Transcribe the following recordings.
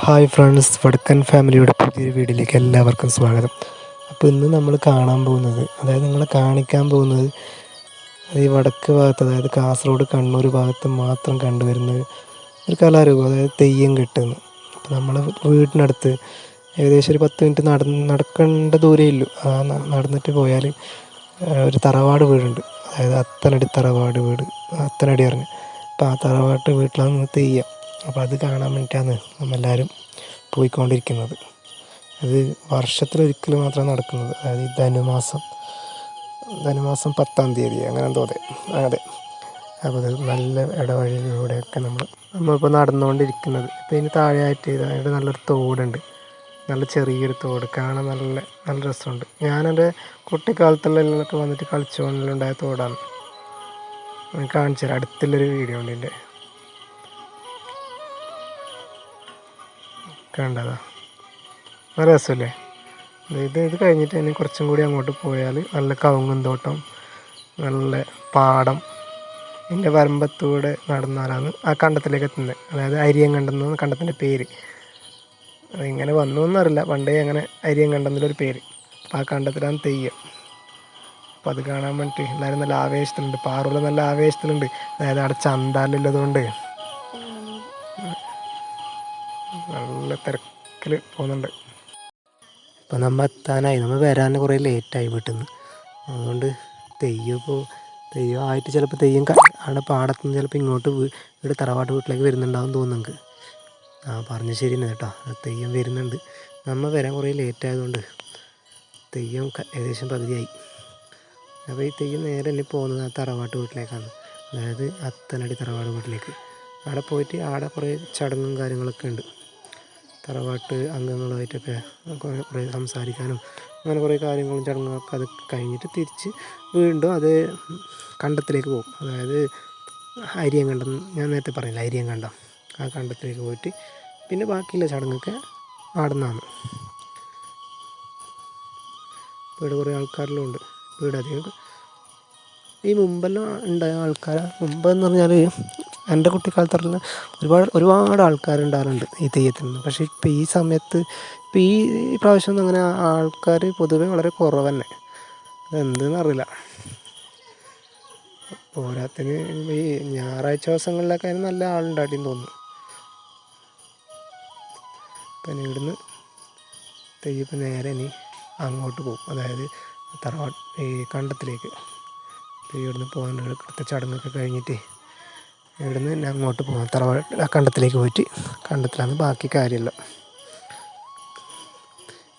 Hi friends വടക്കൻ ഫാമിലിയുടെ പുതിയൊരു വീഡിയോയിലേക്ക് എല്ലാവർക്കും സ്വാഗതം. അപ്പോൾ ഇന്ന് നമ്മൾ കാണാൻ പോകുന്നത് അതായത് നിങ്ങളെ കാണിക്കാൻ പോകുന്നത് ഈ വടക്ക് ഭാഗത്ത് അതായത് കാസർഗോഡ് കണ്ണൂർ ഭാഗത്ത് മാത്രം കണ്ടുവരുന്ന ഒരു കലാരൂപം അതായത് തെയ്യം കെട്ടുന്നു. അപ്പോൾ നമ്മളെ വീടിനടുത്ത് ഏകദേശം ഒരു പത്ത് മിനിറ്റ് നട നടക്കേണ്ട ദൂരമേ ഉള്ളൂ. ആ നടന്നിട്ട് പോയാൽ ഒരു തറവാട് വീടുണ്ട്. അതായത് അത്തനടി തറവാട് വീട് അത്തനടി അറിഞ്ഞ് അപ്പോൾ ആ തറവാട്ട് വീട്ടിലാണ് തെയ്യം. അപ്പോൾ അത് കാണാൻ വേണ്ടിയിട്ടാണ് നമ്മളെല്ലാവരും പോയിക്കൊണ്ടിരിക്കുന്നത്. അത് വർഷത്തിലൊരിക്കൽ മാത്രമേ നടക്കുന്നത്. അതായത് ഈ ധനുമാസം ധനുമാസം പത്താം തീയതി അങ്ങനെ എന്തോ അതെ. അതെ. അപ്പോൾ അത് നല്ല ഇടവഴിയിലൂടെയൊക്കെ നമ്മൾ നമ്മളിപ്പോൾ നടന്നുകൊണ്ടിരിക്കുന്നത്. ഇപ്പോൾ ഇതിന് താഴെയായിട്ട് അതിന്റെ നല്ലൊരു തോടുണ്ട്. നല്ല ചെറിയൊരു തോട്. കാണാൻ നല്ല നല്ല രസമുണ്ട്. ഞാനെന്റെ കുട്ടിക്കാലത്തുള്ളൊക്കെ വന്നിട്ട് കളിച്ചുകൊണ്ടുണ്ടായ തോടാണ്. കാണിച്ചു തരാം അടുത്തുള്ളൊരു വീഡിയോ ഉണ്ട് എന്റെ കണ്ടതാ. നല്ല രസമല്ലേ? ഇത് ഇത് കഴിഞ്ഞിട്ട് ഇനി കുറച്ചും കൂടി അങ്ങോട്ട് പോയാൽ നല്ല കവുങ്ങും തോട്ടം നല്ല പാടം എന്റെ വരമ്പത്തൂടെ നടന്നാലാണ് ആ കണ്ടത്തിലേക്ക് എത്തുന്നത്. അതായത് അരിയങ്കണ്ടെന്ന് കണ്ടത്തിന്റെ പേര്. അതിങ്ങനെ വന്നു എന്നറിയില്ല. പണ്ടേ അങ്ങനെ അരിയങ്കണ്ടെന്നൊരു പേര്. അപ്പോൾ ആ കണ്ടത്തിലാണ് തെയ്യം. അപ്പോൾ അത് കാണാൻ വേണ്ടിയിട്ട് എല്ലാവരും നല്ല ആവേശത്തിലുണ്ട്. പാറുള്ള നല്ല ആവേശത്തിലുണ്ട്. അതായത് അവിടെ ചന്താലുള്ളതുകൊണ്ട്. നല്ല തിരക്കിൽ പോകുന്നുണ്ട്. ഇപ്പം നമ്മൾ എത്താനായി നമ്മൾ വരാൻ കുറേ ലേറ്റായി വീട്ടിൽ അതുകൊണ്ട് തെയ്യം ഇപ്പോൾ തെയ്യം ആയിട്ട് ചിലപ്പോൾ തെയ്യം ആണ് പാടത്തുനിന്ന് ചിലപ്പോൾ ഇങ്ങോട്ട് ഇവിടെ തറവാട്ട് വീട്ടിലേക്ക് വരുന്നുണ്ടാവും തോന്നുന്നു ആ പറഞ്ഞ ശരി തന്നെ കേട്ടോ. തെയ്യം വരുന്നുണ്ട്. നമ്മൾ വരാൻ കുറേ ലേറ്റ് ആയതുകൊണ്ട് തെയ്യം ഏകദേശം പകുതിയായി. അപ്പോൾ ഈ തെയ്യം നേരെ തന്നെ പോകുന്നത് ആ തറവാട്ട് വീട്ടിലേക്കാണ്. അതായത് അത്തനടി തറവാട് വീട്ടിലേക്ക്. അവിടെ പോയിട്ട് അവിടെ കുറേ ചടങ്ങും കാര്യങ്ങളൊക്കെ ഉണ്ട്. തറവാട്ട് അംഗങ്ങളുമായിട്ടൊക്കെ കുറേ സംസാരിക്കാനും അങ്ങനെ കുറേ കാര്യങ്ങളും ചടങ്ങുകളൊക്കെ അത് കഴിഞ്ഞിട്ട് തിരിച്ച് വീണ്ടും അത് കണ്ടത്തിലേക്ക് പോകും. അതായത് അരിയങ്കണ്ടം ഞാൻ നേരത്തെ പറഞ്ഞില്ല അരിയങ്കണ്ടം. ആ കണ്ടത്തിലേക്ക് പോയിട്ട് പിന്നെ ബാക്കിയുള്ള ചടങ്ങൊക്കെ ആടുന്നതാണ് ഇവിടെ കുറേ ആൾക്കാരെല്ലാം ഉണ്ട് ഇവിടെ അധികം ഈ മുമ്പെല്ലാം ഉണ്ടായ ആൾക്കാർ മുമ്പെന്ന് പറഞ്ഞാൽ എന്റെ കുട്ടിക്കാലത്തുള്ള ഒരുപാട് ഒരുപാട് ആൾക്കാരുണ്ടാകാറുണ്ട് ഈ തെയ്യത്തിൽ നിന്ന്. പക്ഷേ ഇപ്പം ഈ സമയത്ത് ഇപ്പം ഈ പ്രാവശ്യം അങ്ങനെ ആൾക്കാർ പൊതുവെ വളരെ കുറവ് തന്നെ അതെന്തെന്ന് അറിയില്ല. പോരാത്തിന് ഈ ഞായറാഴ്ച ദിവസങ്ങളിലൊക്കെ അതിന് നല്ല ആളുണ്ടാട്ടിന്ന് തോന്നുന്നു. പിന്നെ ഇവിടുന്ന് തെയ്യപ്പം നേരെ ഇനി അങ്ങോട്ട് പോകും. അതായത് തറവാട് ഈ കണ്ടത്തിലേക്ക്. ഇവിടുന്ന് പോകാനുള്ള കൃത്യ ചടങ്ങൊക്കെ കഴിഞ്ഞിട്ട് ഇവിടുന്ന് തന്നെ അങ്ങോട്ട് പോകാം തറവാട് കണ്ടത്തിലേക്ക് പോയിട്ട് കണ്ടത്തിലാണ് ബാക്കി കാര്യമെല്ലാം.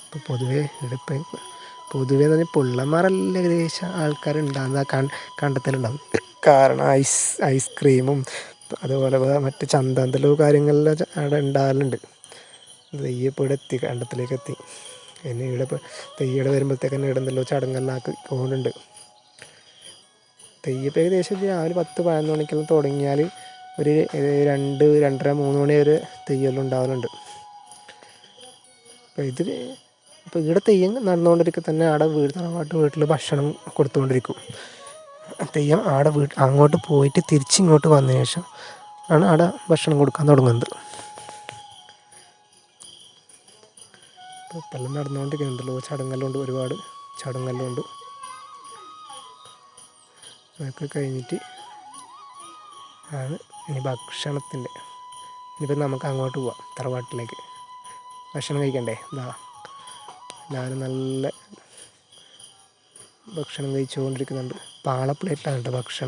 ഇപ്പോൾ പൊതുവേ ഇവിടെ ഇപ്പം പൊതുവേ എന്ന് പറഞ്ഞാൽ പുള്ളന്മാരെല്ലാം ഏകദേശം ആൾക്കാരുണ്ടാകുന്ന കണ്ടത്തിലുണ്ടാകും കാരണം ഐസ് ഐസ്ക്രീമും അതുപോലെ മറ്റ് ചന്താന്തലോ കാര്യങ്ങളെല്ലാം അവിടെ ഉണ്ടാകലുണ്ട് തെയ്യപ്പോൾ ഇവിടെ എത്തി കണ്ടത്തിലേക്ക് എത്തി. ഇനി ഇവിടെ ഇപ്പോൾ വരുമ്പോഴത്തേക്ക് വരുമ്പോഴത്തേക്കന്നെ ഇവിടെ എന്തെല്ലോ ചടങ്ങെല്ലാം ആക്കി പോകുന്നുണ്ട് തെയ്യപ്പം ഏകദേശം രാവിലെ പത്ത് പതിനൊന്ന് മണിക്കെല്ലാം തുടങ്ങിയാൽ ഒരു രണ്ട് രണ്ടര മൂന്ന് മണി വരെ തെയ്യമെല്ലാം ഉണ്ടാവലുണ്ട്. അപ്പോൾ ഇതിൽ ഇപ്പോൾ ഇവിടെ തെയ്യം നടന്നുകൊണ്ടിരിക്കുക തന്നെ ആടെ വീട് തറവാട്ട് വീട്ടിൽ ഭക്ഷണം കൊടുത്തുകൊണ്ടിരിക്കും. തെയ്യം ആടെ വീട്ട് അങ്ങോട്ട് പോയിട്ട് തിരിച്ചിങ്ങോട്ട് വന്ന ശേഷം ആണ് ആടെ ഭക്ഷണം കൊടുക്കാൻ തുടങ്ങുന്നത്. ഇപ്പം എല്ലാം നടന്നുകൊണ്ടിരിക്കുന്നുണ്ടല്ലോ ചടങ്ങെല്ലാം ഉണ്ട് ഒരുപാട് ചടങ്ങെല്ലാം ഉണ്ട്. അതൊക്കെ കഴിഞ്ഞിട്ട് ആണ് ഇനി ഭക്ഷണത്തിന്റെ. ഇനിയിപ്പോൾ നമുക്ക് അങ്ങോട്ട് പോവാം തറവാട്ടിലേക്ക്. ഭക്ഷണം കഴിക്കണ്ടേ? എന്താ എല്ലാവരും നല്ല ഭക്ഷണം കഴിച്ചുകൊണ്ടിരിക്കുന്നുണ്ട്. പാള പ്ലേറ്റിലാണ് കേട്ടോ ഭക്ഷണം.